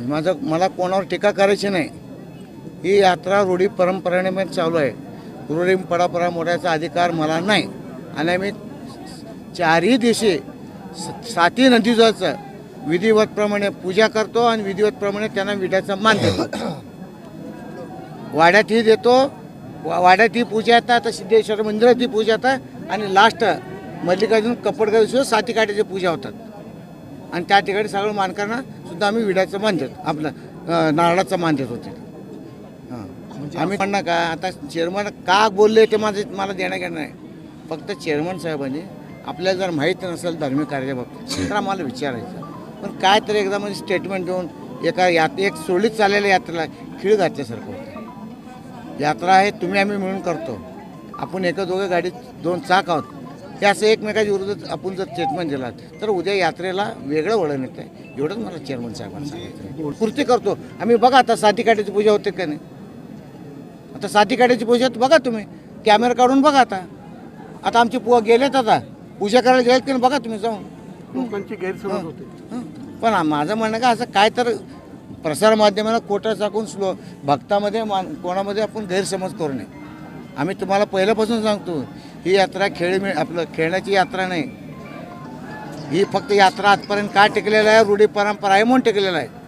माझं मला कोणावर टीका करायची नाही. ही यात्रा रूढी परंपरेने चालू आहे. रूढी पडापरा मोडायचा अधिकार मला नाही. आणि आम्ही चारही दिवशी स- साती नदीचं विधिवतप्रमाणे पूजा करतो आणि विधिवतप्रमाणे त्यांना विड्याचा मान देतो. वाड्यात ही देतो वा- वाड्यात ही पूजा येतात तर सिद्धेश्वर मंदिरात ही पूजा येतात आणि लास्ट मल्लिकार्जुन कपडगाव साती काठीची पूजा होतात. आणि त्या ठिकाणी सगळं मानकांना सुद्धा आम्ही विड्याचं मान देतो. आपलं नारळाचा मान देत होते. आम्ही म्हणणं का आता चेअरमन का बोलले ते माझं मला देणं घेणं नाही. फक्त चेअरमन साहेबांनी आपल्याला जर माहीत नसेल धार्मिक कार्याच्या बाबतीत तर आम्हाला विचारायचं. पण काय तरी एकदा म्हणजे स्टेटमेंट देऊन एका यात एक सोडीत चाललेल्या यात्रेला खीळ घातल्यासारखं होतं. यात्रा आहे तुम्ही आम्ही मिळून करतो. आपण एका दोघं गाडीत दोन चाक आहोत. हे असं एकमेकाच्या विरोधात आपण जर स्टेटमेंट दिला तर उद्या यात्रेला वेगळं वळण येतं आहे एवढंच मला चेअरमन साहेबांना सांगायचं पूर्ती करतो. आम्ही बघा आता साती काठीची पूजा होते का नाही? आता साती काठीची पूजा बघा तुम्ही. कॅमेरा काढून बघा आता. आता आमचे पु गेलेत आता. पूजा करायला गेलेत की नाही बघा तुम्ही जाऊन. गैरसमज होते. पण माझं म्हणणं का असं काय तर प्रसारमाध्यमाला कोटा टाकून स्लो भक्तामध्ये मान कोणामध्ये आपण गैरसमज करू नये. आम्ही तुम्हाला पहिल्यापासून सांगतो ही यात्रा खेळ मिळ आपलं खेळण्याची यात्रा नाही. ही फक्त यात्रा आजपर्यंत का टिकलेलं आहे? रूढी परंपरा आहे म्हणून टिकलेला आहे.